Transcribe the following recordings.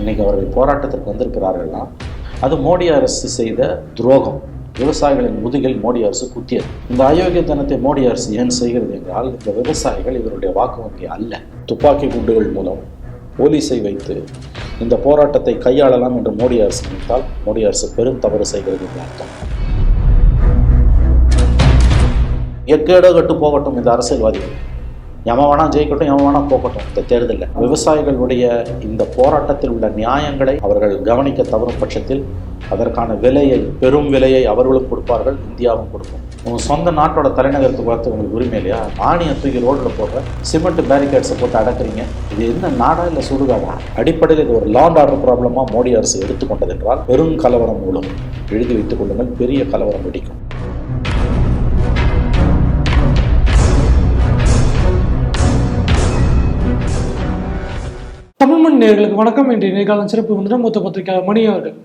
இன்னைக்கு அவர்கள் போராட்டத்திற்கு வந்திருக்கிறார்கள்னா அது மோடி அரசு செய்த துரோகம். விவசாயிகளின் முதுகில் மோடி அரசு குத்தியது. இந்த அயோக்கிய தினத்தை மோடி அரசு ஏன் செய்கிறது என்றால் இந்த விவசாயிகள் இவருடைய வாக்கு வங்கி அல்ல. துப்பாக்கி குண்டுகள் மூலம் போலீஸை வைத்து இந்த போராட்டத்தை கையாளலாம் என்று மோடி அரசு நினைத்தால் மோடி அரசு பெரும் தவறு செய்கிறது என்று அர்த்தம். எக்கேடோ கட்டு போகட்டும் இந்த அரசியல்வாதிகள். எவன் வேணா ஜெயிக்கட்டும் எவன் வேணா போகட்டும். இந்த தேர்தலில் விவசாயிகளுடைய இந்த போராட்டத்தில் உள்ள நியாயங்களை அவர்கள் கவனிக்க தவறும் பட்சத்தில் அதற்கான விலையை பெரும் விலையை அவர்களும் கொடுப்பார்கள் இந்தியாவும் கொடுக்கும். உங்க சொந்த நாட்டோட தலைநகரத்துக்கு பார்த்து உங்களுக்கு உரிமை இல்லையா? ஆணியை தூக்கி ரோடில் போடுற சிமெண்ட் பேரிகேட்ஸை போட்டு அடக்குறீங்க. இது என்ன நாடா இல்லை சுடுகாடா? அடிப்படையில் இது ஒரு லாண்ட் ஆர்டர் ப்ராப்ளமாக மோடி அரசு எடுத்துக்கொண்டது என்றால் பெரும் கலவரம் மூலம் எழுதி வைத்துக் கொள்ளுங்கள் பெரிய கலவரம் வெடிக்கும். தமிழ்மண் நேயர்களுக்கு வணக்கம். இன்றைய நேர்காலம் சிறப்பு வந்து மூத்த பத்திரிகையாளர் மணி அவர்கள்.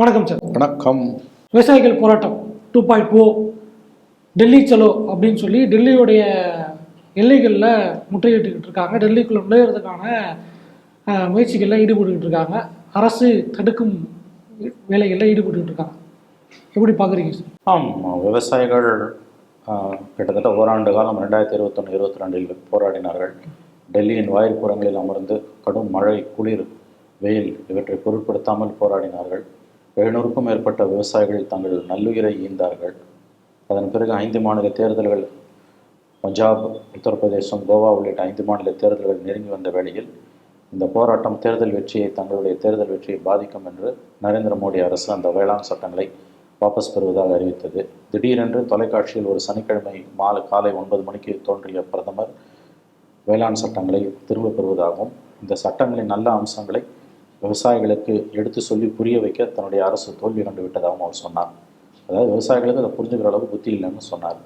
வணக்கம் சார். வணக்கம். விவசாயிகள் போராட்டம் two point O Delhi Chalo அப்படின்னு சொல்லி டெல்லியுடைய எல்லைகளில் முற்றுகையிட்டுக்கிட்டு இருக்காங்க. டெல்லிக்குள்ள நுழையிறதுக்கான முயற்சிகளில் ஈடுபட்டுக்கிட்டு இருக்காங்க. அரசு தடுக்கும் வேலைகளில் ஈடுபட்டுக்கிட்டு இருக்காங்க. எப்படி பார்க்குறீங்க சார்? ஆம் விவசாயிகள் கிட்டத்தட்ட ஓராண்டு காலம் ரெண்டாயிரத்தி இருபத்தொன்று இருபத்தி ரெண்டில் போராடினார்கள். டெல்லியின் வாயிற்புறங்களில் அமர்ந்து கடும் மழை குளிர் வெயில் இவற்றை பொருட்படுத்தாமல் போராடினார்கள். எழுநூறுக்கும் மேற்பட்ட விவசாயிகள் தங்கள் நல்லுயிரை ஈந்தார்கள். அதன் பிறகு ஐந்து மாநில தேர்தல்கள் பஞ்சாப் உத்தரப்பிரதேசம் கோவா உள்ளிட்ட ஐந்து மாநில தேர்தல்கள் நெருங்கி வந்த வேளையில் இந்த போராட்டம் தேர்தல் வெற்றியை தங்களுடைய தேர்தல் வெற்றியை பாதிக்கும் என்று நரேந்திர மோடி அரசு அந்த வேளாண் சட்டங்களை வாபஸ் பெறுவதாக அறிவித்தது. திடீரென்று தொலைக்காட்சியில் ஒரு சனிக்கிழமை மாலை காலை ஒன்பது மணிக்கு தோன்றிய பிரதமர் வேளாண் சட்டங்களை திரும்பப் பெறுவதாகவும் இந்த சட்டங்களின் நல்ல அம்சங்களை விவசாயிகளுக்கு எடுத்து சொல்லி புரிய வைக்க தன்னுடைய அரசு தோல்வி கண்டு விட்டதாகவும் அவர் சொன்னார். அதாவது விவசாயிகளுக்கு அதை புரிஞ்சுக்கிற அளவுக்கு புத்தி இல்லைன்னு சொன்னார்.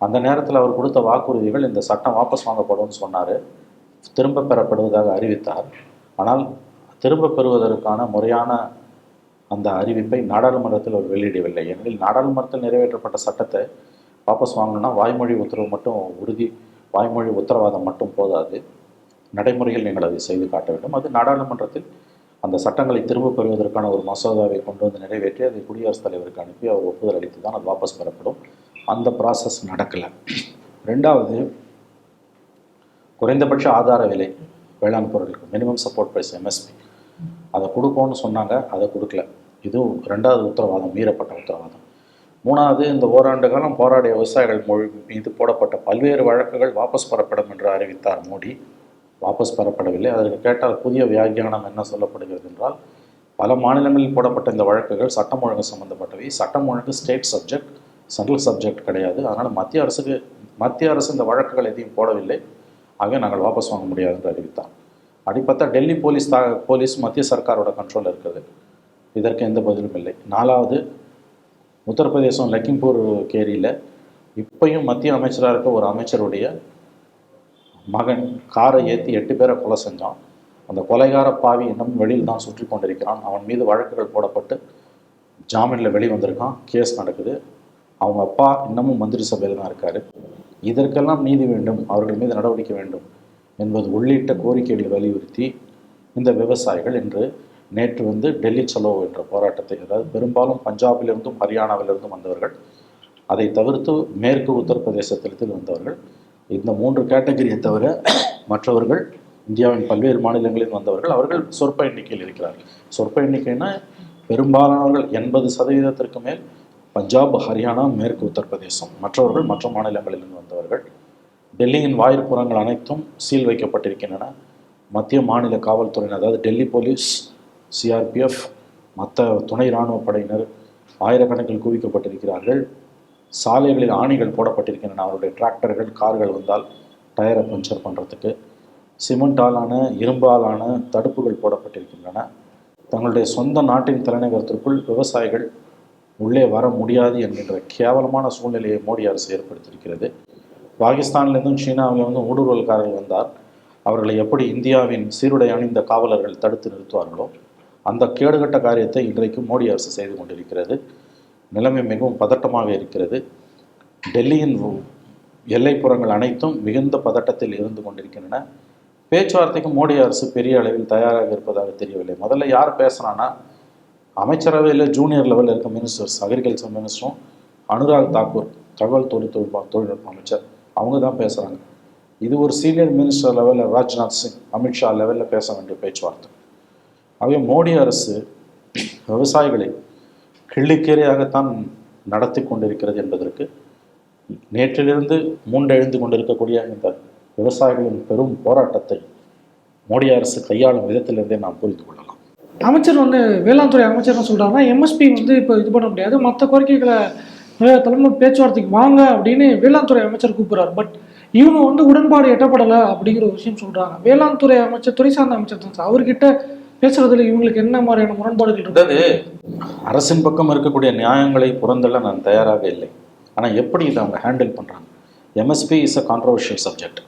அந்த நேரத்தில் அவர் கொடுத்த வாக்குறுதிகள் இந்த சட்டம் வாபஸ் வாங்கப்படும்னு சொன்னார். திரும்ப பெறப்படுவதாக அறிவித்தார். ஆனால் திரும்ப பெறுவதற்கான முறையான அந்த அறிவிப்பை நாடாளுமன்றத்தில் அவர் வெளியிடவில்லை. ஏனெனில் நாடாளுமன்றத்தில் நிறைவேற்றப்பட்ட சட்டத்தை வாபஸ் வாங்கணும்னா வாய்மொழி உத்தரவு மட்டும் உறுதி வாய்மொழி உத்தரவாதம் மட்டும் போதாது. நடைமுறையில் நீங்கள் அதை செய்து காட்ட வேண்டும். அது நாடாளுமன்றத்தில் அந்த சட்டங்களை திரும்ப பெறுவதற்கான ஒரு மசோதாவை கொண்டு வந்து நிறைவேற்றி அதை குடியரசுத் தலைவருக்கு அனுப்பி அவர் ஒப்புதல் அளித்து தான் அது வாபஸ் பெறப்படும். அந்த ப்ராசஸ் நடக்கலை. ரெண்டாவது குறைந்தபட்ச ஆதார விலை வேளாண் பொருட்களுக்கு மினிமம் சப்போர்ட் ப்ரைஸ் எம்எஸ்பி அதை கொடுப்போம்னு சொன்னாங்க அதை கொடுக்கல. இதுவும் ரெண்டாவது உத்தரவாதம் மீறப்பட்ட உத்தரவாதம். மூணாவது இந்த ஓராண்டு காலம் போராடிய விவசாயிகள் மொழி மீது போடப்பட்ட பல்வேறு வழக்குகள் வாபஸ் பெறப்படும் என்று அறிவித்தார் மோடி. வாபஸ் பெறப்படவில்லை. அதற்கு கேட்டால் புதிய வியாக்கியானம் என்ன சொல்லப்படுகிறது என்றால் பல மாநிலங்களில் போடப்பட்ட இந்த வழக்குகள் சட்டம் ஒழுங்கு சம்பந்தப்பட்டவை. சட்டம் ஒழுங்கு ஸ்டேட் சப்ஜெக்ட் சென்ட்ரல் சப்ஜெக்ட் கிடையாது. அதனால் மத்திய அரசுக்கு மத்திய அரசு இந்த வழக்குகள் எதையும் போடவில்லை. ஆகவே நாங்கள் வாபஸ் வாங்க முடியாது என்று அறிவித்தார். அப்படி பார்த்தா டெல்லி போலீஸ் தா போலீஸ் மத்திய சர்க்காரோட கண்ட்ரோல் இருக்குது இதற்கு எந்த பதிலும் இல்லை. நாலாவது உத்தரப்பிரதேசம் லக்கிம்பூர் கேரியில் இப்பையும் மத்திய அமைச்சராக இருக்க ஒரு அமைச்சருடைய மகன் காரை ஏற்றி எட்டு பேரை கொலை செஞ்சான். அந்த கொலைகார பாவி இன்னும் வெளியில் தான் சுற்றி கொண்டிருக்கிறான். அவன் மீது வழக்குகள் போடப்பட்டு ஜாமீனில் வெளிவந்திருக்கான். கேஸ் நடக்குது. அவங்க அப்பா இன்னமும் மந்திரி சபையில் தான் இருக்கார். இதற்கெல்லாம் நீதி வேண்டும். அவர்கள் மீது நடவடிக்கை வேண்டும் என்பது உள்ளிட்ட கோரிக்கைகளை வலியுறுத்தி இந்த விவசாயிகள் இன்று நேற்று வந்து டெல்லி செலவு என்ற போராட்டத்தை அதாவது பெரும்பாலும் பஞ்சாபிலிருந்தும் ஹரியானாவிலிருந்தும் வந்தவர்கள் அதை தவிர்த்து மேற்கு உத்தரப்பிரதேசத்திலிருந்து வந்தவர்கள் இந்த மூன்று கேட்டகரியை தவிர மற்றவர்கள் இந்தியாவின் பல்வேறு மாநிலங்களில் வந்தவர்கள் அவர்கள் சொற்ப எண்ணிக்கையில் இருக்கிறார்கள். சொற்ப எண்ணிக்கைனா பெரும்பாலானவர்கள் எண்பது சதவீதத்திற்கு மேல் பஞ்சாப் ஹரியானா மேற்கு உத்தரப்பிரதேசம் மற்றவர்கள் மற்ற மாநிலங்களிலிருந்து வந்தவர்கள். டெல்லியின் வாயிற்புறங்கள் அனைத்தும் சீல் வைக்கப்பட்டிருக்கின்றன. மத்திய மாநில காவல்துறையினர் அதாவது டெல்லி போலீஸ் சிஆர்பிஎஃப் மற்ற துணை இராணுவ படையினர் ஆயிரக்கணக்கில் குவிக்கப்பட்டிருக்கிறார்கள். சாலைகளில் ஆணிகள் போடப்பட்டிருக்கின்றன. அவருடைய டிராக்டர்கள் கார்கள் வந்தால் டயரை பஞ்சர் பண்ணுறதுக்கு சிமெண்டாலான இரும்பாலான தடுப்புகள் போடப்பட்டிருக்கின்றன. தங்களுடைய சொந்த நாட்டின் தலைநகரத்திற்குள் விவசாயிகள் உள்ளே வர முடியாது என்கின்ற கேவலமான சூழ்நிலையை மோடி அரசு ஏற்படுத்தியிருக்கிறது. பாகிஸ்தானிலிருந்தும் சீனாவிலிருந்தும் ஊடுருவல்காரர்கள் வந்தார் அவர்களை எப்படி இந்தியாவின் சீருடை அணிந்த காவலர்கள் தடுத்து நிறுத்துவார்களோ அந்த கேடுகட்ட காரியத்தை இன்றைக்கு மோடி அரசு செய்து கொண்டிருக்கிறது. நிலைமை மிகவும் பதட்டமாக இருக்கிறது. டெல்லியின் எல்லைப்புறங்கள் அனைத்தும் மிகுந்த பதட்டத்தில் இருந்து கொண்டிருக்கின்றன. பேச்சுவார்த்தைக்கு மோடி அரசு பெரிய அளவில் தயாராக இருப்பதாக தெரியவில்லை. முதல்ல யார் பேசுகிறான்னா அமைச்சரவையில் ஜூனியர் லெவலில் இருக்க மினிஸ்டர்ஸ் அக்ரிகல்ச்சர் மினிஸ்டரும் அனுராக் தாக்கூர் தகவல் தொழில்நுட்ப தொழில்நுட்ப அமைச்சர். அவங்க தான் பேசுகிறாங்க இது ஒரு சீனியர் மினிஸ்டர் லெவலில் ராஜ்நாத் சிங் அமித்ஷா லெவலில் பேச வேண்டிய பேச்சுவார்த்தை. ஆகவே மோடி அரசு விவசாயிகளை கிள்ளிக்கீரையாகத்தான் நடத்தி கொண்டிருக்கிறது என்பதற்கு நேற்றிலிருந்து மூண்டெழுந்து கொண்டிருக்கக்கூடிய இந்த விவசாயிகளின் பெரும் போராட்டத்தை மோடி அரசு கையாளும் விதத்திலிருந்தே நாம் புரிந்து கொள்ளலாம். அமைச்சர் வந்து வேளாண் துறை அமைச்சர் என்ன எம்எஸ்பி வந்து இப்போ இது பண்ண முடியாது மற்ற கோரிக்கைகளை தலைமை பேச்சுவார்த்தைக்கு வாங்க அப்படின்னு வேளாண் துறை அமைச்சர் கூப்பிட்றாரு. பட் இவங்க வந்து உடன்பாடு எட்டப்படலை அப்படிங்கிற ஒரு விஷயம் சொல்கிறாங்க வேளாண் துறை அமைச்சர் துறை சார்ந்த அமைச்சர் தான் சார். அவர்கிட்ட பேசுறதுல இவங்களுக்கு என்ன மாதிரியான முரண்பாடுகள் இருந்தது அரசின் பக்கம் இருக்கக்கூடிய நியாயங்களை புறந்தள்ள நான் தயாராக இல்லை. ஆனால் எப்படி இதை அவங்க ஹேண்டில் பண்ணுறாங்க MSP is a controversial subject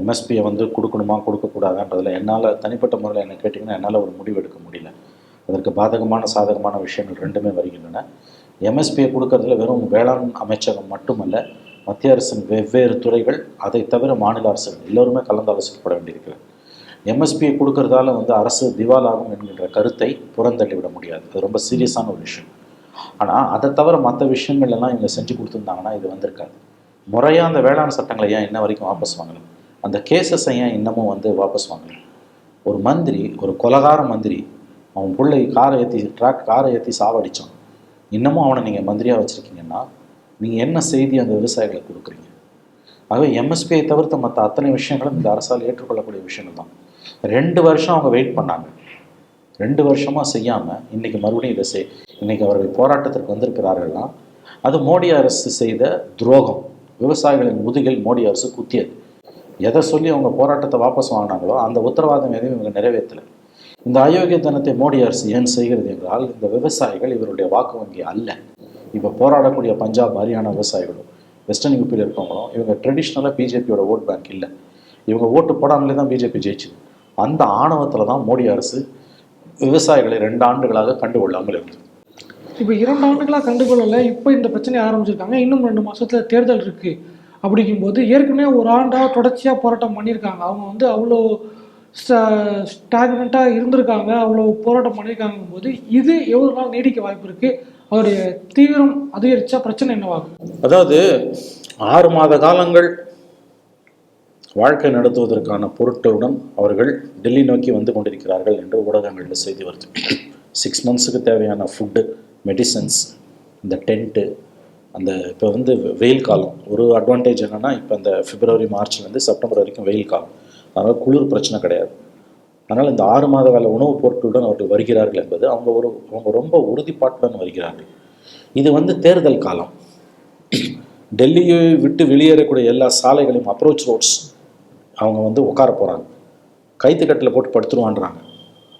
எம்எஸ்பியை வந்து கொடுக்கணுமா கொடுக்கக்கூடாதுன்றதில் என்னால் தனிப்பட்ட முறையில் என்ன கேட்டிங்கன்னா என்னால் ஒரு முடிவு எடுக்க முடியல. அதற்கு பாதகமான சாதகமான விஷயங்கள் ரெண்டுமே வருகின்றன. எம்எஸ்பியை கொடுக்கறதுல வெறும் வேளாண் அமைச்சகம் மட்டுமல்ல மத்திய அரசின் வெவ்வேறு துறைகள் அதை தவிர மாநில அரசுகள் எல்லோருமே கலந்தாலோசிக்கப்பட வேண்டியிருக்கிறது. எம்எஸ்பியை கொடுக்கறதால வந்து அரசு திவாலாகும் என்கின்ற கருத்தை புறந்தள்ளி விட முடியாது. அது ரொம்ப சீரியஸான ஒரு விஷயம். ஆனால் அதை தவிர மற்ற விஷயங்கள் எல்லாம் இவங்க செஞ்சு கொடுத்துருந்தாங்கன்னா இது வந்திருக்காது. முறையாக அந்த வேளாண் சட்டங்களை ஏன் இன்ன வரைக்கும் வாபஸ் வாங்கலாம் அந்த கேசஸை ஏன் இன்னமும் வந்து வாபஸ் வாங்கலாம் ஒரு மந்திரி ஒரு கொலகார மந்திரி அவன் பிள்ளை காரை ஏற்றி ட்ராக் காரை ஏற்றி சாவடித்தான் இன்னமும் அவனை நீங்கள் மந்திரியாக வச்சுருக்கீங்கன்னா நீங்கள் என்ன செய்தி அந்த விவசாயிகளுக்கு கொடுக்குறீங்க? ஆகவே எம்எஸ்பியை தவிர்த்த மற்ற அத்தனை விஷயங்களும் இந்த அரசால் ஏற்றுக்கொள்ளக்கூடிய விஷயங்கள் தான். ரெண்டு வருஷம் அவங்க வெயிட் பண்ணாங்க. ரெண்டு வருஷமாக செய்யாமல் இன்றைக்கி மறுபடியும் இதை செய் இன்றைக்கி அவர்கள் போராட்டத்திற்கு வந்திருக்கிறார்கள்னா அது மோடி அரசு செய்த துரோகம். விவசாயிகளின் முதுகில் மோடி அரசு குத்தியது. எதை சொல்லி அவங்க போராட்டத்தை வாபஸ் வாங்கினாங்களோ அந்த உத்தரவாதம் எதையும் இவங்க நிறைவேற்றலை. இந்த அயோக்கிய தினத்தை மோடி அரசு ஏன் செய்கிறது என்றால் இந்த விவசாயிகள் இவருடைய வாக்கு வங்கி அல்ல. இப்போ போராடக்கூடிய பஞ்சாப் ஹரியானா விவசாயிகளும் வெஸ்டர்ன் யூபியில் இருக்கவங்களும் இவங்க ட்ரெடிஷ்னலாக பிஜேபியோட ஓட் பேங்க் இல்லை. இவங்க ஓட்டு போடாமலே தான் பிஜேபி ஜெயிச்சுது. அந்த ஆணவத்தில் தான் மோடி அரசு விவசாயிகளை ரெண்டு ஆண்டுகளாக கண்டுகொள்ளாமல் இருந்தது. இப்போ இரண்டு ஆண்டுகளாக கண்டுகொள்ளலை இப்போ இந்த பிரச்சனையை ஆரம்பிச்சிருக்காங்க. இன்னும் ரெண்டு மாசத்துல தேர்தல் இருக்கு அப்படிங்கும்போது ஏற்கனவே ஒரு ஆண்டாக தொடர்ச்சியாக போராட்டம் பண்ணியிருக்காங்க அவங்க வந்து அவ்வளோ ஸ்டாக்னண்ட்டாக இருந்திருக்காங்க அவ்வளோ போராட்டம் பண்ணியிருக்காங்கும் போது இது எவ்வளோ நாள் நீடிக்க வாய்ப்பு இருக்கு? அதோடைய தீவிரம் அதிகரிச்சா பிரச்சனை என்னவாகும்? அதாவது ஆறு மாத காலங்கள் வாழ்க்கை நடத்துவதற்கான பொருட்களுடன் அவர்கள் டெல்லி நோக்கி வந்து கொண்டிருக்கிறார்கள் என்று ஊடகங்களில் செய்தி வருது. சிக்ஸ் மந்த்ஸுக்கு தேவையான ஃபுட்டு மெடிசன்ஸ் இந்த டென்ட்டு அந்த இப்போ வந்து வெயில் காலம். ஒரு அட்வான்டேஜ் என்னென்னா இப்போ இந்த பிப்ரவரி மார்ச்லேருந்து செப்டம்பர் வரைக்கும் வெயில் காலம். அதனால் குளிர் பிரச்சனை கிடையாது. அதனால் இந்த ஆறு மாத கால உணவுப் பொருட்களுடன் அவர்கள் வருகிறார்கள் என்பது அவங்க ஒரு அவங்க ரொம்ப உறுதிப்பாட்டுடன் வருகிறார்கள். இது வந்து தேர்தல் காலம். டெல்லியை விட்டு வெளியேறக்கூடிய எல்லா சாலைகளையும் அப்ரோச் ரோட்ஸ் அவங்க வந்து உட்கார போகிறாங்க கைத்துக்கட்டில் போட்டு படுத்துருவான்றாங்க.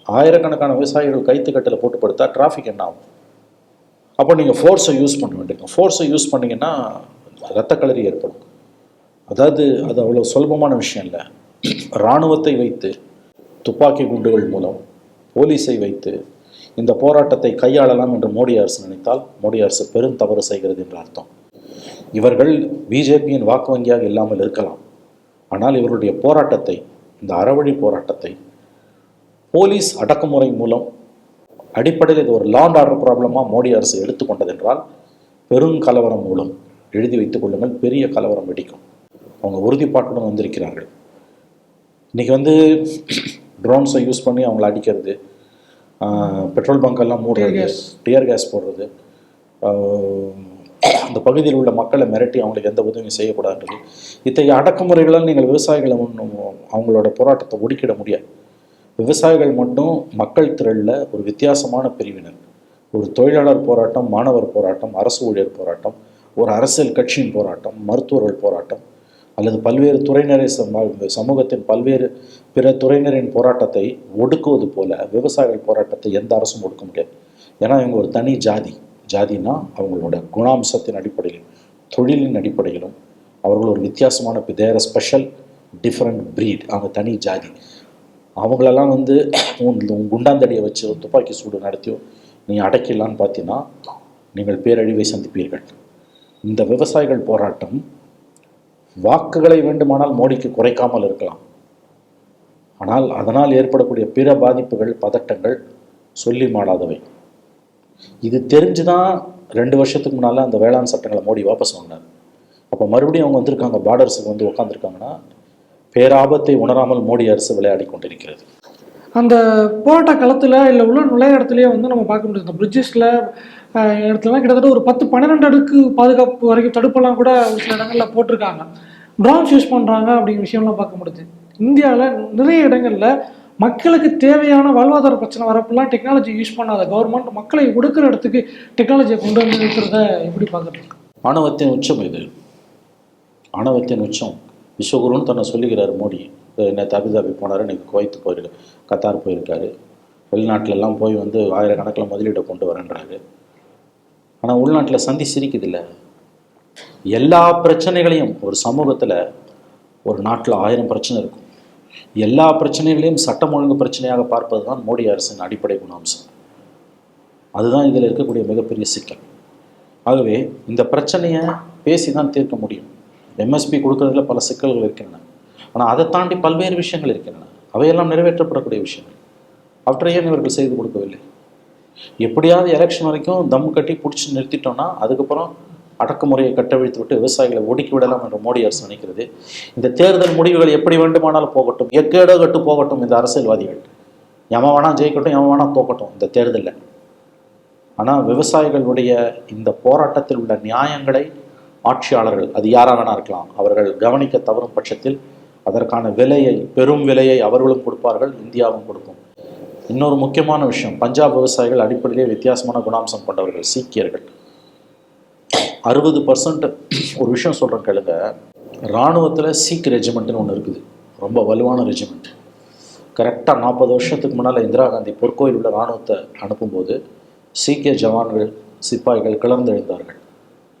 ஆயிரக்கணக்கான விவசாயிகள் கைத்துக்கட்டில் போட்டு படுத்தா டிராஃபிக் என்ன ஆகும்? அப்போ நீங்கள் ஃபோர்ஸை யூஸ் பண்ண வேண்டியிருக்கும் ஃபோர்ஸை யூஸ் பண்ணிங்கன்னா ரத்த களரி ஏற்படும். அதாவது அது அவ்வளோ சுலபமான விஷயம் இல்லை. இராணுவத்தை வைத்து துப்பாக்கி குண்டுகள் மூலம் போலீஸை வைத்து இந்த போராட்டத்தை கையாளலாம் என்று மோடி அரசு நினைத்தால் மோடி அரசு பெரும் தவறு செய்கிறது என்று அர்த்தம். இவர்கள் பிஜேபியின் வாக்கு வங்கியாக இல்லாமல் இருக்கலாம். ஆனால் இவர்களுடைய போராட்டத்தை இந்த அறவழி போராட்டத்தை போலீஸ் அடக்குமுறை மூலம் அடிப்படையில் இது ஒரு லாண்ட் ஆர்டர் ப்ராப்ளமாக மோடி அரசு எடுத்துக்கொண்டதென்றால் பெரும் கலவரம் மூலம் எழுதி வைத்துக் கொள்ளுங்கள். பெரிய கலவரம் வெடிக்கும். அவங்க உறுதிப்பாட்டுடன் வந்திருக்கிறார்கள். இன்றைக்கி வந்து ட்ரோன்ஸை யூஸ் பண்ணி அவங்கள அடிக்கிறது பெட்ரோல் பங்க் மூடுறது. டியர் கேஸ் போடுறது அந்த பகுதியில் உள்ள மக்களை மிரட்டி அவங்களுக்கு எந்த உதவியும் செய்யக்கூடாதுன்றது இத்தகைய அடக்குமுறைகளால் நீங்கள் விவசாயிகளை ஒன்றும் அவங்களோட போராட்டத்தை ஒடுக்கிட முடியாது. விவசாயிகள் மட்டும் மக்கள் திரளில் ஒரு வித்தியாசமான பிரிவினர். ஒரு தொழிலாளர் போராட்டம் மாணவர் போராட்டம் அரசு ஊழியர் போராட்டம் ஒரு அரசியல் கட்சியின் போராட்டம் மருத்துவர்கள் போராட்டம் அல்லது பல்வேறு துறையினரை சம- சமூகத்தின் பல்வேறு பிற துறையினரின் போராட்டத்தை ஒடுக்குவது போல விவசாயிகள் போராட்டத்தை எந்த அரசும் ஒடுக்க முடியாது. ஏன்னா இவங்க ஒரு தனி ஜாதி. ஜாதினா அவங்களோட குணாம்சத்தின் அடிப்படையிலும் தொழிலின் அடிப்படையிலும் அவர்கள் ஒரு வித்தியாசமான தேர ஸ்பெஷல் டிஃப்ரெண்ட் பிரீட் அவங்க தனி ஜாதி. அவங்களெல்லாம் வந்து உன் உன் குண்டாந்தடியை வச்சு துப்பாக்கி சூடு நடத்தியோ நீ அடக்கிடலான்னு பார்த்தீங்கன்னா நீங்கள் பேரழிவை சந்திப்பீர்கள். இந்த விவசாயிகள் போராட்டம் வாக்குகளை வேண்டுமானால் மோடிக்கு குறைக்காமல் இருக்கலாம். ஆனால் அதனால் ஏற்படக்கூடிய பிற பாதிப்புகள் பதட்டங்கள் சொல்லி மாடாதவை. இது தெரிஞ்சு தான் ரெண்டு வருஷத்துக்கு முன்னால் அந்த வேளாண் சட்டங்களை மோடி வாபஸ் வாங்கினார். அப்போ மறுபடியும் அவங்க வந்திருக்காங்க பார்டர்ஸுக்கு வந்து உட்காந்துருக்காங்கன்னா பேராபத்தை உணராமல் மோடி அரசு விளையாடி கொண்டிருக்கிறது. அந்த போராட்ட களத்தில் இல்லை உள்ள நுழைய இடத்துலயே வந்து நம்ம பார்க்க முடியுது. இந்த பிரிட்ஜஸில் இடத்துலலாம் கிட்டத்தட்ட ஒரு பத்து பன்னிரெண்டு அடுக்கு பாதுகாப்பு வரைக்கும் தடுப்பெல்லாம் கூட ஒரு சில இடங்களில் போட்டிருக்காங்க. ட்ரோன்ஸ் யூஸ் பண்ணுறாங்க அப்படிங்கிற விஷயம்லாம் பார்க்க முடியுது. இந்தியாவில் நிறைய இடங்களில் மக்களுக்கு தேவையான வாழ்வாதார பிரச்சனை வரப்பெல்லாம் டெக்னாலஜி யூஸ் பண்ணாத கவர்மெண்ட் மக்களை ஒடுக்கிற இடத்துக்கு டெக்னாலஜியை கொண்டு வந்து இருக்கிறத எப்படி பார்க்குறீங்க ஆணவத்தின் உச்சம் இது. ஆணவத்தின் உச்சம். விஸ்வகுருன்னு தன்னை சொல்லிக்கிறார் மோடி. நேற்று அபிதாபி போனார் இன்னைக்கு குவைத்து போயிருக்கு கத்தார் போயிருக்காரு. வெளிநாட்டிலெல்லாம் போய் வந்து ஆயிரக்கணக்கில் முதலீடை கொண்டு வரேன்றாரு. ஆனால் உள்நாட்டில் சந்தி சிரிக்குதில்ல. எல்லா பிரச்சனைகளையும் ஒரு சமூகத்தில் ஒரு நாட்டில் ஆயிரம் பிரச்சனை இருக்கும். எல்லா பிரச்சனைகளையும் சட்டம் ஒழுங்கு பிரச்சனையாக பார்ப்பது தான் மோடி அரசின் அடிப்படை குணாம்சம். அதுதான் இதில் இருக்கக்கூடிய மிகப்பெரிய சிக்கல். ஆகவே இந்த பிரச்சனையை பேசி தான் தீர்க்க முடியும். எம்எஸ்பி கொடுக்கறதுல பல சிக்கல்கள் இருக்கின்றன. ஆனால் அதை தாண்டி பல்வேறு விஷயங்கள் இருக்கின்றன. அவையெல்லாம் நிறைவேற்றப்படக்கூடிய விஷயங்கள். அவற்றையே இவர்கள் செய்து கொடுக்கவில்லை? எப்படியாவது எலெக்ஷன் வரைக்கும் தம் கட்டி பிடிச்சி நிறுத்திட்டோம்னா அதுக்கப்புறம் அடக்குமுறையை கட்டவிழ்த்து விட்டு விவசாயிகளை ஒடுக்கி விடலாம் என்று மோடி அரசு நினைக்கிறது. இந்த தேர்தல் முடிவுகள் எப்படி வேண்டுமானாலும் போகட்டும். எக்கேடோ கட்டு போகட்டும் இந்த அரசியல்வாதிகள். எவன் வேணா ஜெயிக்கட்டும் எவன் வேணா தோக்கட்டும் இந்த தேர்தலில். ஆனால் விவசாயிகளுடைய இந்த போராட்டத்தில் உள்ள நியாயங்களை ஆட்சியாளர்கள் அது யாராக வேணா இருக்கலாம் அவர்கள் கவனிக்க தவறும் பட்சத்தில் அதற்கான விலையை பெரும் விலையை அவர்களும் கொடுப்பார்கள் இந்தியாவும் கொடுக்கும். இன்னொரு முக்கியமான விஷயம் பஞ்சாப் விவசாயிகள் அடிப்படையிலே வித்தியாசமான குணாம்சம் கொண்டவர்கள் சீக்கியர்கள். அறுபது பர்சன்ட் ஒரு விஷயம் சொல்கிறேன் கேளுங்க. இராணுவத்தில் சீக் ரெஜிமெண்ட்னு ஒன்று இருக்குது. ரொம்ப வலுவான ரெஜிமெண்ட் கரெக்டாக நாற்பது வருஷத்துக்கு முன்னால் இந்திரா காந்தி பொற்கோயில் உள்ள இராணுவத்தை அனுப்பும்போது சீக்கிய ஜவான்கள் சிப்பாய்கள் கிளர்ந்தெழுந்தார்கள்.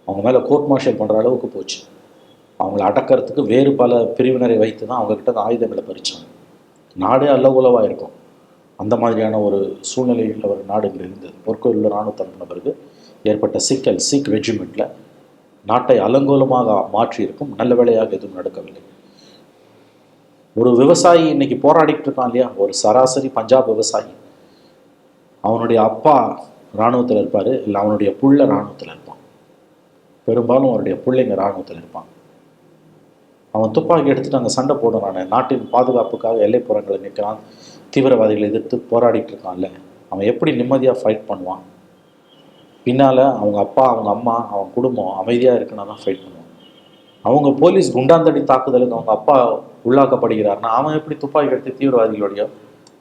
அவங்க மேலே கோர்ட் மார்ஷல் பண்ணுற அளவுக்கு போச்சு. அவங்கள அடக்கிறதுக்கு வேறு பல பிரிவினரை வைத்து தான் அவங்கக்கிட்ட அந்த ஆயுதங்களை பறித்தாங்க நாடே அல்லகுலவாக இருக்கும். அந்த மாதிரியான ஒரு சூழ்நிலையில் ஒரு நாடுகள் இருந்தது. பொற்கோயில் உள்ள இராணுவத்தை அனுப்பின பிறகு ஏற்பட்ட சிக்கல் சீக் ரெஜிமெண்ட்டில் நாட்டை அலங்கோலமாக மாற்றியிருக்கும். நல்ல வேலையாக எதுவும் நடக்கவில்லை. ஒரு விவசாயி இன்னைக்கு போராடிட்டு இருக்கான் இல்லையா? ஒரு சராசரி பஞ்சாப் விவசாயி. அவனுடைய அப்பா இராணுவத்தில் இருப்பார் இல்லை அவனுடைய புள்ள இராணுவத்தில் இருப்பான். பெரும்பாலும் அவருடைய பிள்ளைங்க இராணுவத்தில் இருப்பான் அவன் துப்பாக்கி எடுத்துட்டு அங்கே சண்டை போடுறான். நாட்டின் பாதுகாப்புக்காக எல்லைப்புறங்களை நிற்கிறான் தீவிரவாதிகளை எதிர்த்து போராடிட்டு இருக்கான்ல. அவன் எப்படி நிம்மதியாக ஃபைட் பண்ணுவான்? பின்னால் அவங்க அப்பா அவங்க அம்மா அவன் குடும்பம் அமைதியாக இருக்குன்னா தான் ஃபைட் பண்ணுவான் அவங்க போலீஸ் குண்டாந்தடி தாக்குதலுக்கு அவங்க அப்பா உள்ளாக்கப்படுகிறார்னா அவன் எப்படி துப்பாக்கி எடுத்து தீவிரவாதிகளோடையோ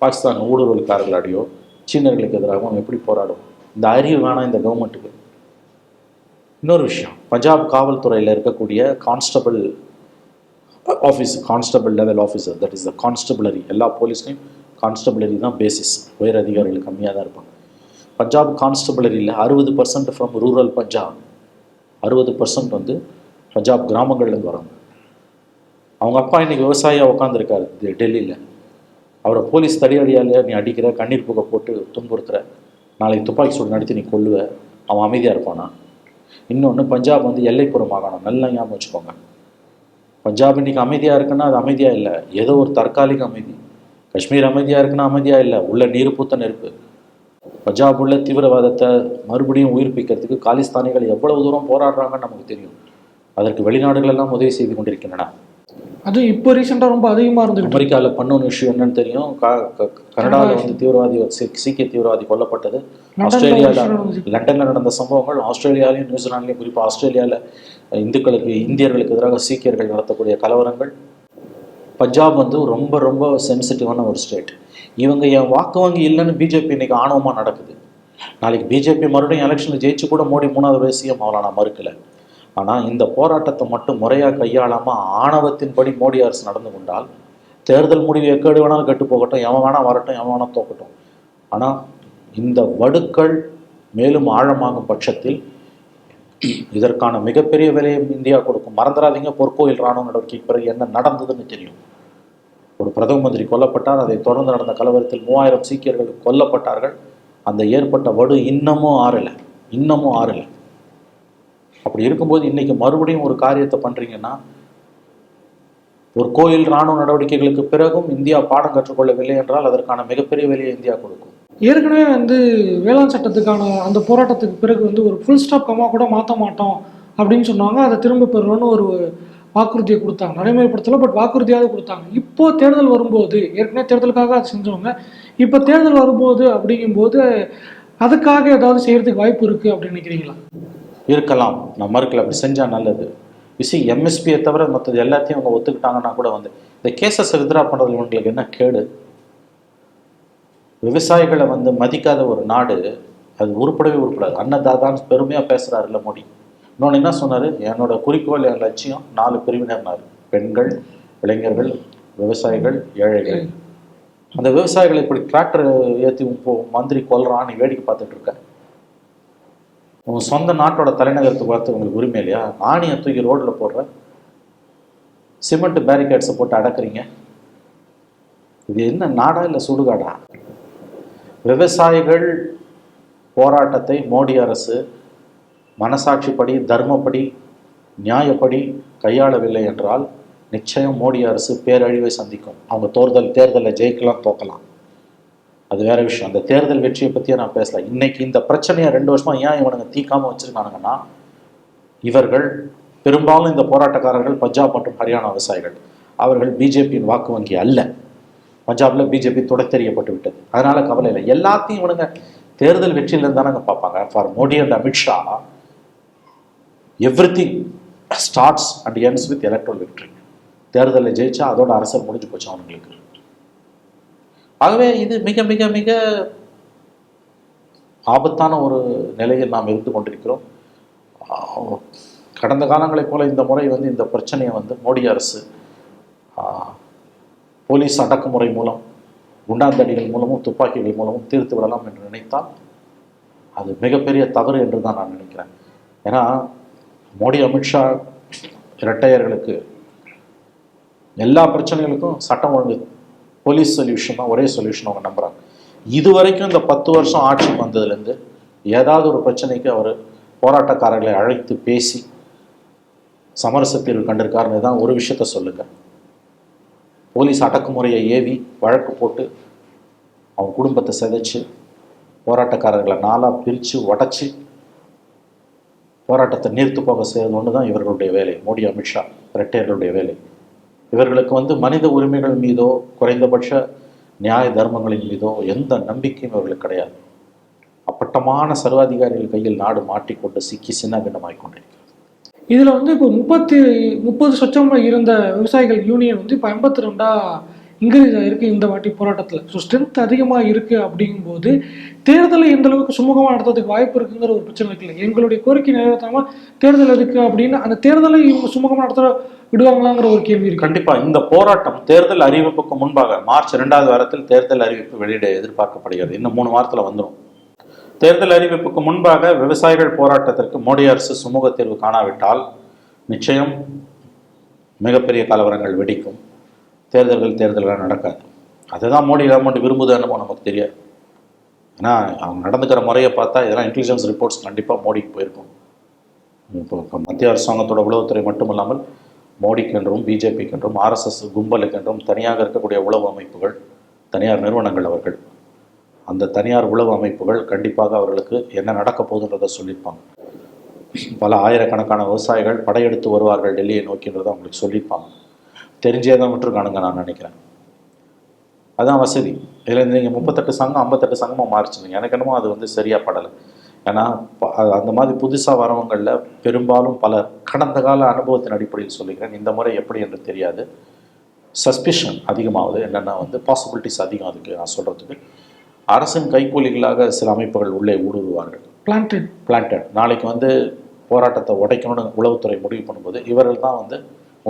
பாகிஸ்தான் ஊடுருவல்காரர்களோடையோ சீனர்களுக்கு எதிராக அவன் எப்படி போராடுவான்? இந்த அறிவு வேணாம் இந்த கவர்மெண்ட்டுக்கு இன்னொரு விஷயம் பஞ்சாப் காவல்துறையில் இருக்கக்கூடிய constable office constable level officer that is the constabulary எல்லா போலீஸ்லையும் கான்ஸ்டபிளரி தான் பேசிஸ் உயர் அதிகாரிகள் கம்மியாக தான் இருப்பாங்க. பஞ்சாப் கான்ஸ்டபிளரியில் அறுபது பர்சன்ட் ஃப்ரம் ரூரல் பஞ்சாப். அறுபது பர்சன்ட் வந்து பஞ்சாப் கிராமங்கள்லேருந்து வராங்க. அவங்க அப்பா இன்றைக்கி விவசாயியாக உட்காந்துருக்காரு டெல்லியில். அவரை போலீஸ் தடியடியால் நீ அடிக்கிற கண்ணீர் புகை போட்டு துன்புறுத்துற நாளைக்கு துப்பாக்கி சூடு நடத்தி நீ கொல்லுவ அவன் அமைதியாக இருப்பானா? இன்னொன்று பஞ்சாப் வந்து எல்லைப்புற மாகாணம் நல்லா ஞாபகம் வச்சுக்கோங்க. பஞ்சாப் இன்னைக்கு அமைதியாக இருக்குன்னா அது அமைதியாக இல்லை. ஏதோ ஒரு தற்காலிக அமைதி. காஷ்மீர் அமைதியாக இருக்குன்னா அமைதியாக இல்லை. உள்ள நீர் பூத்த நெருப்பு. பஞ்சாப் உள்ள தீவிரவாதத்தை மறுபடியும் உயிர்ப்பிக்கிறதுக்கு காலிஸ்தானிகள் எவ்வளவு தூரம் போராடுறாங்கன்னு நமக்கு தெரியும். அதற்கு வெளிநாடுகள் எல்லாம் உதவி செய்து கொண்டிருக்கின்றன. அது இப்போ ரீசெண்டாக ரொம்ப அதிகமாக இருந்துகிட்டு அமெரிக்காவில் பண்ண விஷயம் என்னன்னு தெரியும். கனடாவில் வந்து தீவிரவாதி சீக்கிய தீவிரவாதி கொல்லப்பட்டது. ஆஸ்திரேலியாவில். லண்டனில் நடந்த சம்பவங்கள் ஆஸ்திரேலியாலையும் நியூசிலாண்ட்லையும் குறிப்பாக ஆஸ்திரேலியாவில் இந்துக்களுக்கு இந்தியர்களுக்கு எதிராக சீக்கியர்கள் நடத்தக்கூடிய கலவரங்கள் பஞ்சாப் வந்து ரொம்ப ரொம்ப சென்சிட்டிவான ஒரு ஸ்டேட் இவங்க என் வாக்கு வங்கி இல்லைன்னு பிஜேபி இன்னைக்கு ஆணவமாக நடக்குது. நாளைக்கு பிஜேபி மறுபடியும் எலெக்ஷனில் ஜெயிச்சு கூட மோடி மூணாவது வயசியம் ஆகலாம் நான் மறுக்கலை. ஆனால் இந்த போராட்டத்தை மட்டும் முறையாக கையாளாமல் ஆணவத்தின்படி மோடி அரசு நடந்து கொண்டால் தேர்தல் முடிவு எக்கேடு வேணாலும் கெட்டு போகட்டும் எவன் வேணால் வரட்டும் எவன் வேணால் தோக்கட்டும். ஆனால் இந்த வடுக்கள் மேலும் ஆழமாகும் பட்சத்தில் இதற்கான மிகப்பெரிய விலையை இந்தியா கொடுக்கும். மறந்துடாதீங்க பொற்கோயில் ராணுவ நடவடிக்கைக்கு பிறகு என்ன நடந்ததுன்னு தெரியும். ஒரு பிரதம மந்திரி கொல்லப்பட்டார் அதை தொடர்ந்து நடந்த கலவரத்தில் மூவாயிரம் சீக்கியர்கள் கொல்லப்பட்டார்கள். அந்த ஏற்பட்ட வடு இன்னமும் ஆறலை இன்னமும் ஆறலை. அப்படி இருக்கும்போது இன்னைக்கு மறுபடியும் ஒரு காரியத்தை பண்ணுறீங்கன்னா ஒரு கோயில் இராணுவ நடவடிக்கைகளுக்கு பிறகும் இந்தியா பாடம் கற்றுக்கொள்ளவில்லை என்றால் அதற்கான மிகப்பெரிய விலையை இந்தியா கொடுக்கும். ஏற்கனவே வந்து வேளாண் சட்டத்துக்கான அந்த போராட்டத்துக்கு பிறகு வந்து ஒரு ஃபுல் ஸ்டாப் கம்மா கூட மாற்ற மாட்டோம் அப்படின்னு சொன்னாங்க. அதை திரும்ப பெறணும்னு ஒரு வாக்குறுதியை கொடுத்தாங்க. நடைமுறைப்படுத்தல பட் வாக்குறுதியாவது கொடுத்தாங்க. இப்போ தேர்தல் வரும்போது ஏற்கனவே தேர்தலுக்காக அதை செஞ்சவங்க இப்போ தேர்தல் வரும்போது அப்படிங்கும்போது அதுக்காக ஏதாவது செய்யறதுக்கு வாய்ப்பு இருக்கு அப்படின்னு நினைக்கிறீங்களா? இருக்கலாம். நான் மறுக்கல. அப்படி செஞ்சால் நல்லது. விசி எம்எஸ்பியை தவிர மற்றது எல்லாத்தையும் அவங்க ஒத்துக்கிட்டாங்கன்னா கூட வந்து இந்த கேசஸ் எதிராக பண்ணுறது இவங்களுக்கு என்ன கேடு? விவசாயிகளை வந்து மதிக்காத ஒரு நாடு அது உருப்படவே உருப்படாது. அன்னதாதான்னு பெருமையாக பேசுகிறாருல்ல மோடி. இன்னொன்று என்ன சொன்னார்? என்னோட குறிக்கோள் என் லட்சியம் நாலு பிரிவினர்னார் பெண்கள் இளைஞர்கள் விவசாயிகள் ஏழைகள். அந்த விவசாயிகளை இப்படி டிராக்டர் ஏற்றி இப்போ மந்திரி கொல்றான் நீ வேடிக்கை பார்த்துட்டு இருக்க. உன் சொந்த நாட்டோட தலைநகரத்துக்கு பார்த்து உங்களுக்கு உரிமை இல்லையா? ஆணியை தூக்கி ரோட்டில் போடுற. சிமெண்ட் பேரிகேட்ஸை போட்டு அடக்குறீங்க. இது என்ன நாடா இல்லை சுடுகாடா? விவசாயிகள் போராட்டத்தை மோடி அரசு மனசாட்சிப்படி தர்மப்படி நியாயப்படி கையாளவில்லை என்றால் நிச்சயம் மோடி அரசு பேரழிவை சந்திக்கும். அவங்க தேர்தல் தேர்தலில் ஜெயிக்கலாம் தோக்கலாம். அது வேற விஷயம். அந்த தேர்தல் வெற்றியை பற்றியே நான் பேசல. இன்னைக்கு இந்த பிரச்சனையை ரெண்டு வருஷமா ஏன் இவனுங்க தீக்காமல் வச்சிருக்கானுங்கன்னா இவர்கள் பெரும்பாலும் இந்த போராட்டக்காரர்கள் பஞ்சாப் மற்றும் ஹரியானா விவசாயிகள். அவர்கள் பிஜேபியின் வாக்கு வங்கி அல்ல. பஞ்சாப்ல பிஜேபி துடைத்தெறியப்பட்டு விட்டது. அதனால கவலை இல்லை. எல்லாத்தையும் இவனுங்க தேர்தல் வெற்றியில தானங்க பார்ப்பாங்க. For Modi and Amit Shah everything starts and ends with electoral victory தேர்தலில் ஜெயிச்சா அதோட அரசர் முடிஞ்சு போச்சு அவங்களுக்கு ஆகவே இது மிக மிக மிக ஆபத்தான ஒரு நிலையில் நாம் இருந்து கொண்டிருக்கிறோம். கடந்த காலங்களைப் போல இந்த முறை வந்து இந்த பிரச்சனையை வந்து மோடி அரசு போலீஸ் அடக்குமுறை மூலம் குண்டாந்தடிகள் மூலமும் துப்பாக்கிகள் மூலமும் தீர்த்து விடலாம் என்று நினைத்தால் அது மிகப்பெரிய தவறு என்று தான் நான் நினைக்கிறேன். ஏன்னா மோடி அமித்ஷா இரட்டையர்களுக்கு எல்லா பிரச்சனைகளுக்கும் சட்டம் ஒழுங்கு போலீஸ் சொல்யூஷன் தான் ஒரே சொல்யூஷன் அவங்க நம்புகிறாங்க இது வரைக்கும் இந்த பத்து வருஷம் ஆட்சிக்கு வந்ததுலேருந்து ஏதாவது ஒரு பிரச்சனைக்கு அவர் போராட்டக்காரர்களை அழைத்து பேசி சமரச தீர்வு கண்டிருக்காருன்னு தான் ஒரு விஷயத்த சொல்லுங்க. போலீஸ் அடக்குமுறையை ஏவி வழக்கு போட்டு அவங்க குடும்பத்தை சிதைச்சு போராட்டக்காரர்களை நாளாக பிரித்து உடச்சி போராட்டத்தை நீர்த்து போக செய்வது ஒன்று தான் இவர்களுடைய வேலை. மோடி அமித்ஷா ரெட்டையர்களுடைய வேலை. இவர்களுக்கு வந்து மனித உரிமைகள் மீதோ குறைந்தபட்ச நியாய தர்மங்களின் மீதோ எந்த நம்பிக்கையும் இவர்களுக்கு கிடையாது. அப்பட்டமான சர்வாதிகாரிகள் கையில் நாடு மாட்டிக்கொண்டு சிக்கி சின்ன பின்னமாகிக் கொண்டிருக்கிறது. இதில் வந்து இப்போ முப்பத்தி முப்பது சொச்சம் இருந்த விவசாயிகள் யூனியன் வந்து இப்போ ஐம்பத்தி ரெண்டா இன்க்ரீஸ் ஆகிருக்கு இந்த வாட்டி போராட்டத்தில். ஸோ ஸ்ட்ரென்த் அதிகமாக இருக்குது அப்படிங்கும்போது தேர்தலை எந்த அளவுக்கு சுமூகமாக நடத்துறதுக்கு வாய்ப்பு இருக்குங்கிற ஒரு பிரச்சனை இருக்குல்ல. எங்களுடைய கோரிக்கை நிறைவேற்றாமல் தேர்தல் எதுக்கு அப்படின்னு அந்த தேர்தலை இவங்க சுமூகமாக நடத்துகிற விடுவாங்களாங்கிற ஒரு கேள்வி இருக்கு. கண்டிப்பாக இந்த போராட்டம் தேர்தல் அறிவிப்புக்கு முன்பாக மார்ச் இரண்டாவது வாரத்தில் தேர்தல் அறிவிப்பு வெளியிட எதிர்பார்க்கப்படுகிறது. இன்னும் மூணு வாரத்தில் வந்துடும் தேர்தல் அறிவிப்புக்கு முன்பாக விவசாயிகள் போராட்டத்திற்கு மோடி அரசு சுமூக தீர்வு காணாவிட்டால் நிச்சயம் மிகப்பெரிய கலவரங்கள் வெடிக்கும். தேர்தல்கள் தேர்தல்கள் நடக்காது. அதுதான் மோடி கவர்மெண்ட் விரும்புது என்னமோ நமக்கு தெரியாது. ஏன்னா அவங்க நடந்துக்கிற முறையை பார்த்தா இதெல்லாம் இன்டெலிஜென்ஸ் ரிப்போர்ட்ஸ் கண்டிப்பாக மோடிக்கு போயிருக்கும். இப்போ மத்திய அரசாங்கத்தோட உளவுத்துறை மட்டுமல்லாமல் மோடிக்கென்றும் பிஜேபிக்கென்றும் ஆர்எஸ்எஸ் கும்பலுக்கென்றும் தனியாக இருக்கக்கூடிய உளவு அமைப்புகள் தனியார் நிறுவனங்கள் அவர்கள் அந்த தனியார் உளவு அமைப்புகள் கண்டிப்பாக அவர்களுக்கு என்ன நடக்க போகுதுன்றதை சொல்லியிருப்பாங்க. பல ஆயிரக்கணக்கான விவசாயிகள் படையெடுத்து வருவார்கள் டெல்லியை நோக்கின்றதை அவங்களுக்கு சொல்லியிருப்பாங்க. தெரிஞ்சே தான் விட்டுருக்கானுங்க நான் நினைக்கிறேன். அதான் வசதி. இதில் நீங்கள் முப்பத்தெட்டு சங்கம் ஐம்பத்தெட்டு சங்கமாக மாறிச்சுங்க. எனக்கு என்னமோ அது வந்து சரியாக படலை. ஏன்னா ப- அந்த மாதிரி புதுசாக வரவங்களில் பெரும்பாலும் பல கடந்த கால அனுபவத்தின் அடிப்படையில் சொல்லிக்கிறேன். இந்த முறை எப்படி என்று தெரியாது. சஸ்பிஷன் அதிகமாகுது என்னென்னா வந்து பாசிபிலிட்டிஸ் அதிகம் அதுக்கு நான் சொல்கிறதுக்கு அரசின் கைக்கூலிகளாக சில அமைப்புகள் உள்ளே ஊடுருவார்கள். பிளான்டட் பிளான்டட் நாளைக்கு வந்து போராட்டத்தை உடைக்கணும்னு உளவுத்துறை முடிவு பண்ணும்போது இவர்கள் தான் வந்து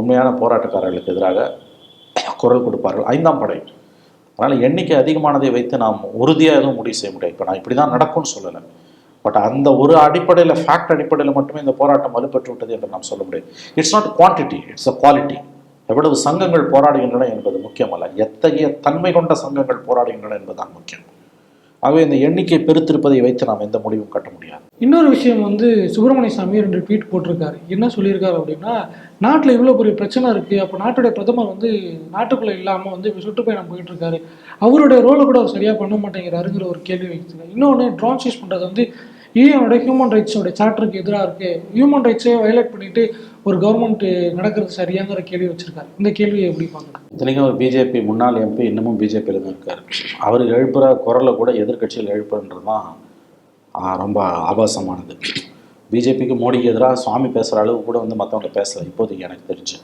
உண்மையான போராட்டக்காரர்களுக்கு எதிராக குரல் கொடுப்பார்கள். ஐந்தாம் படை. அதனால் எண்ணிக்கை அதிகமானதை வைத்து நாம் உறுதியாக எதுவும் முடிவு செய்ய முடியாது. இப்போ நான் இப்படி தான் நடக்கும்னு சொல்லலை. பட் அந்த ஒரு அடிப்படையில் ஃபேக்ட் அடிப்படையில் மட்டுமே இந்த போராட்டம் வலுப்பெற்று விட்டது என்று நாம் சொல்ல முடியாது. It's not quantity it's a quality எவ்வளவு சங்கங்கள் போராடுகின்றன என்பது முக்கியமல்ல. எத்தகைய தன்மை கொண்ட சங்கங்கள் போராடுகின்றன என்பதுதான் முக்கியம். ஆகவே இந்த எண்ணிக்கை பெருத்திருப்பதை வைத்து நாம் எந்த முடிவும் கட்ட முடியாது. இன்னொரு விஷயம் வந்து சுப்பிரமணிய சாமி ரெண்டு ட்வீட் போட்டிருக்காரு. என்ன சொல்லியிருக்காரு அப்படின்னா நாட்டில் இவ்வளோ பெரிய பிரச்சனை இருக்குது அப்போ நாட்டுடைய பிரதமர் வந்து நாட்டுக்குள்ளே இல்லாமல் வந்து இப்போ சுற்றுப்பயணம் போயிட்டு இருக்காரு அவருடைய ரோலை கூட அவர் சரியாக பண்ண மாட்டேங்கிறாருங்கிற ஒரு கேள்வி வைக்கிறார். இன்னொன்று ட்ரோன் யூஸ் பண்ணுறது வந்து யூஎனோட ஹியூமன் ரைட்ஸோட சார்ட்டருக்கு எதிராக இருக்குது ஹியூமன் ரைட்ஸே வயலேட் பண்ணிட்டு ஒரு கவர்மெண்ட் நடக்கிறது சரியாங்கிற கேள்வி வச்சிருக்காரு. இந்த கேள்வியை எப்படி பார்க்கணும்? இத்தனைக்கும் ஒரு பிஜேபி முன்னாள் எம்பி இன்னமும் பிஜேபியில் தான் இருக்கார். அவர் எழுப்புற குரலை கூட எதிர்க்கட்சியில் எழுப்புன்றது தான் ரொம்ப ஆபாசமானது. பிஜேபிக்கு மோடிக்கு எதிராக சுவாமி பேசுகிற அளவு கூட வந்து மற்றவங்க பேசலை. இப்போதைக்கு எனக்கு தெரிஞ்சு.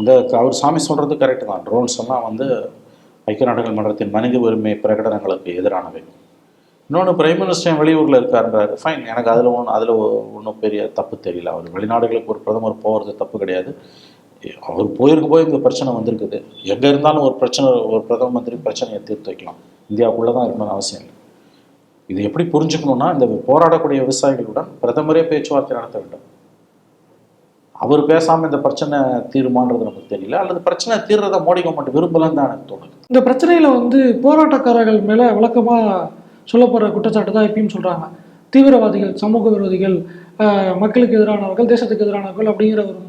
இந்த அவர் சாமி சொல்கிறது கரெக்டு தான். ட்ரோன்ஸ் எல்லாம் வந்து ஐக்கிய நாடுகள் மன்றத்தின் மனித உரிமை பிரகடனங்களுக்கு எதிரானவை. இன்னொன்று பிரைம் மினிஸ்டர் வெளியூரில் இருக்காருன்றாரு. ஃபைன் எனக்கு அதில் ஒன்றும் அதில் ஒன்றும் பெரிய தப்பு தெரியல. அவர் வெளிநாடுகளுக்கு ஒரு பிரதமர் போகிறது தப்பு கிடையாது. அவர் போயிருக்க போய் இந்த பிரச்சனை வந்திருக்குது. எங்கே இருந்தாலும் ஒரு பிரச்சனை ஒரு பிரதம மந்திரி பிரச்சனையை தீர்த்து வைக்கலாம். இந்தியாவுக்குள்ளே தான் இருக்கணும்னு அவசியம் இல்லை. இது எப்படி புரிஞ்சுக்கணும்னா இந்த போராடக்கூடிய விவசாயிகளுடன் பிரதமரே பேச்சுவார்த்தை நடத்த வேண்டும். அவர் பேசாமல் இந்த பிரச்சனை தீருமான்றது நமக்கு தெரியல. அல்லது பிரச்சனை தீர்றதை மோடி கவர்மெண்ட் விரும்பலன்னு தான் எனக்கு தோணுது. இந்த பிரச்சனையில் வந்து போராட்டக்காரர்கள் மேலே வழக்கமாக சொல்லப்படுற குற்றச்சாட்டு தான் எப்பயும் சொல்கிறாங்க தீவிரவாதிகள் சமூக விரோதிகள் மக்களுக்கு எதிரானவர்கள் தேசத்துக்கு எதிரானவர்கள் அப்படிங்கிற ஒரு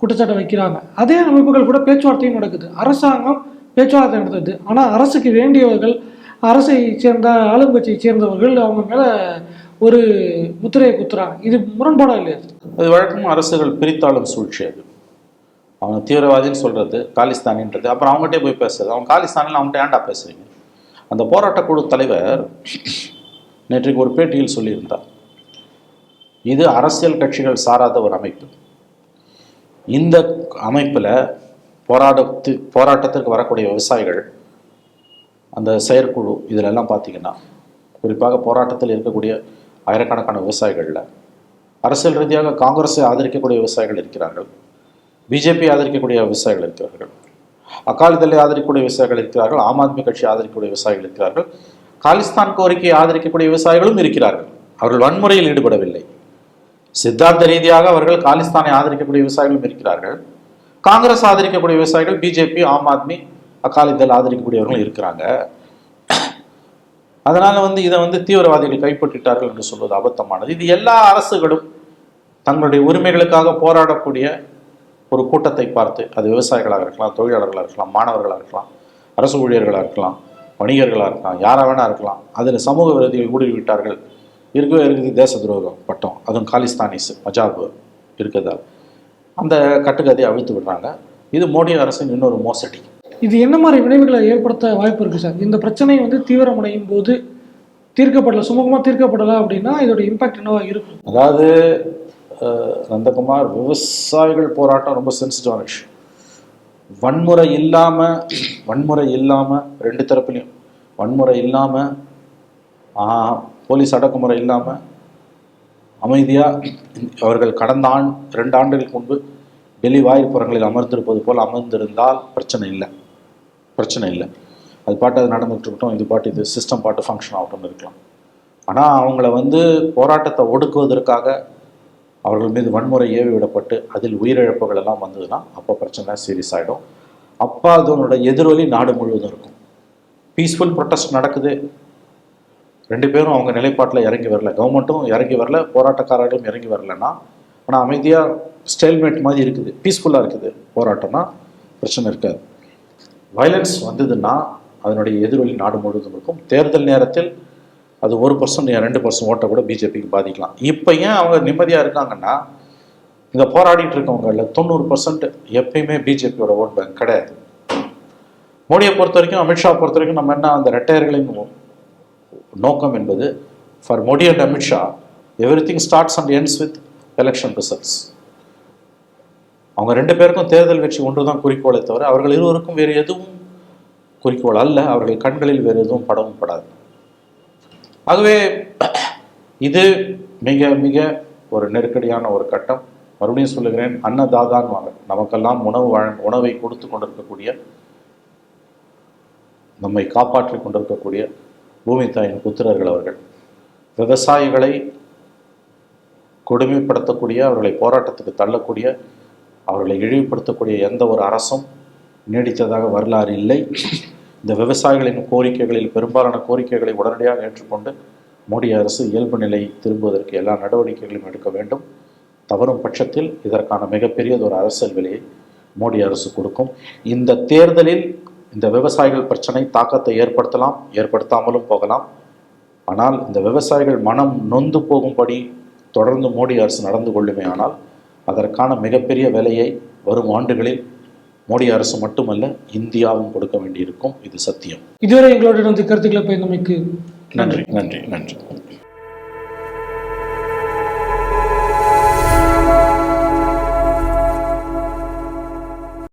குற்றச்சாட்டை வைக்கிறாங்க. அதே அமைப்புகள் கூட பேச்சுவார்த்தையும் நடக்குது. அரசாங்கம் பேச்சுவார்த்தை நடத்துது. ஆனால் அரசுக்கு வேண்டியவர்கள் அரசை சேர்ந்த ஆளுங்கட்சியை சேர்ந்தவர்கள் அவங்க மேலே ஒரு முத்திரையை குத்துறாங்க. இது முரண்பாடா இல்லையா? அது வழக்கமாக அரசுகள் பிரித்தாளும் சூழ்ச்சி அது. அவன் தீவிரவாதின்னு சொல்கிறது காலிஸ்தானின்றது. அப்புறம் அவங்ககிட்டே போய் பேசுறது. அவன் காலிஸ்தானில் அவங்ககிட்ட ஏன்டா பேசுறீங்க? அந்த போராட்டக் குழு தலைவர் நேற்றைக்கு ஒரு பேட்டியில் சொல்லியிருந்தார். இது அரசியல் கட்சிகள் சாராத ஒரு அமைப்பு. இந்த அமைப்பில் போராட்டத்து போராட்டத்திற்கு வரக்கூடிய விவசாயிகள் அந்த செயற்குழு இதிலெல்லாம் பார்த்தீங்கன்னா குறிப்பாக போராட்டத்தில் இருக்கக்கூடிய ஆயிரக்கணக்கான விவசாயிகளில் அரசியல் ரீதியாக காங்கிரஸை ஆதரிக்கக்கூடிய விவசாயிகள் இருக்கிறார்கள். பிஜேபி ஆதரிக்கக்கூடிய விவசாயிகள் இருக்கிறார்கள். அகாலிதளை ஆதரிக்கக்கூடிய விவசாயிகள் இருக்கிறார்கள் ஆம் ஆத்மி கட்சி ஆதரிக்கக்கூடிய விவசாயிகள் இருக்கிறார்கள். காலிஸ்தான் கோரிக்கையை ஆதரிக்கக்கூடிய விவசாயிகளும் இருக்கிறார்கள். அவர்கள் வன்முறையில் ஈடுபடவில்லை. சித்தாந்த ரீதியாக அவர்கள் காலிஸ்தானை ஆதரிக்கக்கூடிய விவசாயிகளும் இருக்கிறார்கள். காங்கிரஸ் ஆதரிக்கக்கூடிய விவசாயிகள் பிஜேபி ஆம் ஆத்மி அகாலிதள் ஆதரிக்கக்கூடியவர்களும் இருக்கிறாங்க. அதனால வந்து இதை வந்து தீவிரவாதிகள் கைப்பற்றிட்டார்கள் என்று சொல்வது அபத்தமானது. இது எல்லா அரசுகளும் தங்களுடைய உரிமைகளுக்காக போராடக்கூடிய ஒரு கூட்டத்தை பார்த்து அது விவசாயிகளாக இருக்கலாம் தொழிலாளர்களாக இருக்கலாம் மாணவர்களாக இருக்கலாம் அரசு ஊழியர்களாக இருக்கலாம் வணிகர்களாக இருக்கலாம் யாராக வேணா இருக்கலாம். அதில் சமூக விரோதிகள் ஊடுருவிட்டார்கள். இருக்கவே இருக்குது தேச துரோகம் பட்டம். அதுவும் காலிஸ்தானிஸ் மஜாப் இருக்குதால் அந்த கட்டுக்கதையை அவிழ்த்து விடுறாங்க. இது மோடி அரசின் இன்னொரு மோசடி. இது என்ன மாதிரி விளைவுகளை ஏற்படுத்த வாய்ப்பு இருக்குது சார்? இந்த பிரச்சனை வந்து தீவிரமடையும் போது தீர்க்கப்படல சுமூகமாக தீர்க்கப்படலை அப்படின்னா இதோட இம்பாக்ட் என்னவா இருக்கும்? அதாவது நந்தகுமார் விவசாயிகள் போராட்டம் ரொம்ப சென்சிட்டிவான விஷயம். வன்முறை இல்லாமல் வன்முறை இல்லாமல் ரெண்டு தரப்புலையும். வன்முறை இல்லாமல் போலீஸ் அடக்குமுறை இல்லாமல் அமைதியாக அவர்கள் கடந்த ஆண் ரெண்டு ஆண்டுகளுக்கு முன்பு டெல்லி வாயிற்புறங்களில் அமர்ந்திருப்பது போல் அமர்ந்திருந்தால் பிரச்சனை இல்லை. பிரச்சனை இல்லை. அது பாட்டு அது நடந்துகிட்டு இருக்கட்டும் இது பாட்டு இது சிஸ்டம் பாட்டு ஃபங்க்ஷன் ஆகட்டும்னு இருக்கலாம். ஆனால் அவங்கள வந்து போராட்டத்தை ஒடுக்குவதற்காக அவர்கள் மீது வன்முறை ஏவி விடப்பட்டு அதில் உயிரிழப்புகள் எல்லாம் வந்ததுன்னா அப்போ பிரச்சனை சீரியஸ் ஆகிடும் அப்போ அதனோட எதிரொலி நாடு முழுவதும் இருக்கும். பீஸ்ஃபுல் ப்ரொட்டஸ்ட் நடக்குது. ரெண்டு பேரும் அவங்க நிலைப்பாட்டில் இறங்கி வரல. கவர்மெண்ட்டும் இறங்கி வரல. போராட்டக்காரர்களும் இறங்கி வரலன்னா ஆனால் அமைதியாக ஸ்டைல்மேட் மாதிரி இருக்குது. பீஸ்ஃபுல்லாக இருக்குது. போராட்டம்னா பிரச்சனை இருக்காது. வயலன்ஸ் வந்ததுன்னா அதனுடைய எதிரொலி நாடு முழுவதும் இருக்கும். தேர்தல் நேரத்தில் அது ஒரு பர்சன்ட் ரெண்டு பர்சன்ட் ஓட்டை கூட பிஜேபிக்கு பாதிக்கலாம். இப்போ ஏன் அவங்க நிம்மதியாக இருக்காங்கன்னா இந்த போராடிட்டு இருக்கவங்களில் தொண்ணூறு பர்சன்ட் எப்பயுமே பிஜேபியோட ஓட் பேங்க் கிடையாது மோடியை பொறுத்த வரைக்கும் அமித்ஷா பொறுத்த வரைக்கும் நம்ம என்ன அந்த ரெட்டையர்களின் நோக்கம் என்பது for Modi and Amit Shah everything starts and ends with election results அவங்க ரெண்டு பேருக்கும் தேர்தல் வெற்றி ஒன்று தான் குறிக்கோளை தவிர அவர்கள் இருவருக்கும் வேறு எதுவும் குறிக்கோள் அல்ல. அவர்கள் கண்களில் வேறு எதுவும் படவும் படாது. ஆகவே இது மிக மிக ஒரு நெருக்கடியான ஒரு கட்டம். மறுபடியும் சொல்லுகிறேன் அன்னதாதான் வாங்க. நமக்கெல்லாம் உணவு வழ உணவை கொடுத்து கொண்டிருக்கக்கூடிய நம்மை காப்பாற்றி கொண்டிருக்கக்கூடிய பூமி தாயின் புத்திரர்கள் அவர்கள். விவசாயிகளை கொடுமைப்படுத்தக்கூடிய அவர்களை போராட்டத்துக்கு தள்ளக்கூடிய அவர்களை இழிவுபடுத்தக்கூடிய எந்த ஒரு அரசும் நீடித்ததாக வரலாறு இல்லை. இந்த விவசாயிகளின் கோரிக்கைகளில் பெரும்பாலான கோரிக்கைகளை உடனடியாக ஏற்றுக்கொண்டு மோடி அரசு இயல்பு நிலை திரும்புவதற்கு எல்லா நடவடிக்கைகளையும் எடுக்க வேண்டும். தவறும் பட்சத்தில் இதற்கான மிகப்பெரியது ஒரு அரசியல் விலையை மோடி அரசு கொடுக்கும். இந்த தேர்தலில் இந்த விவசாயிகள் பிரச்சனை தாக்கத்தை ஏற்படுத்தலாம் ஏற்படுத்தாமலும் போகலாம். ஆனால் இந்த விவசாயிகள் மனம் நொந்து போகும்படி தொடர்ந்து மோடி அரசு நடந்து கொள்ளுமே ஆனால் அதற்கான மிகப்பெரிய விலையை வரும் ஆண்டுகளில் மோடி அரசு மட்டுமல்ல இந்தியாவும் கொடுக்க வேண்டியிருக்கும். இது சத்தியம். இதுவரை எங்களோட இருந்து கருத்துக்களை பயந்தமைக்கு நன்றி நன்றி நன்றி.